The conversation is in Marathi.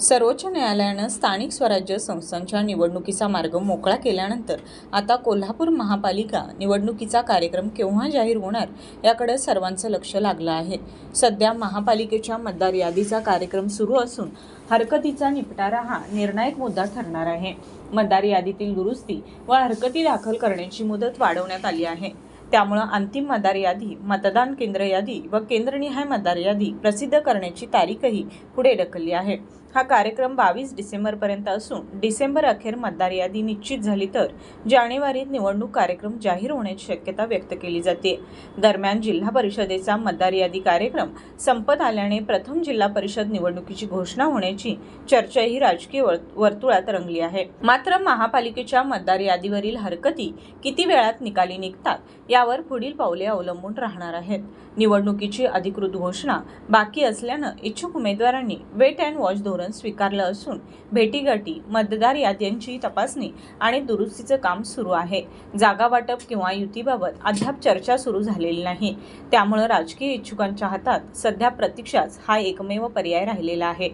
सर्वोच्च न्यायालयानं स्थानिक स्वराज्य संस्थांच्या निवडणुकीचा मार्ग मोकळा केल्यानंतर आता कोल्हापूर महापालिका निवडणुकीचा कार्यक्रम केव्हा जाहीर होणार याकडे सर्वांचं लक्ष लागलं आहे. सध्या महापालिकेच्या मतदार यादीचा कार्यक्रम सुरू असून हरकतीचा निपटारा हा निर्णायक मुद्दा ठरणार आहे. मतदार यादीतील दुरुस्ती व हरकती दाखल करण्याची मुदत वाढवण्यात आली आहे. त्यामुळं अंतिम मतदार यादी मतदान केंद्र यादी व केंद्रनिहाय मतदार यादी प्रसिद्ध करण्याची तारीखही पुढे ढकलली आहे. हा कार्यक्रम बावीस डिसेंबरपर्यंत असून डिसेंबर अखेर मतदार यादी निश्चित झाली तर जानेवारीत निवडणूक कार्यक्रम जाहीर होण्याची शक्यता व्यक्त केली जाते. दरम्यान जिल्हा परिषदेचा मतदार यादी कार्यक्रम संपत आल्याने प्रथम जिल्हा परिषद निवडणुकीची घोषणा होण्याची चर्चाही राजकीय वर्- वर्तुळात रंगली आहे. मात्र महापालिकेच्या मतदार यादीवरील हरकती किती वेळात निकाली निघतात यावर पुढील पावले अवलंबून राहणार आहेत. निवडणुकीची अधिकृत घोषणा बाकी असल्यानं इच्छुक उमेदवारांनी वेट अँड वॉच धोरण स्वीकारलं असून भेटीगाठी मतदार याद्यांची तपासणी आणि दुरुस्तीचं काम सुरू आहे. जागा वाटप किंवा युतीबाबत अद्याप चर्चा सुरू झालेली नाही. त्यामुळं राजकीय इच्छुकांच्या हातात सध्या प्रतीक्षाच हा एकमेव पर्याय राहिलेला आहे.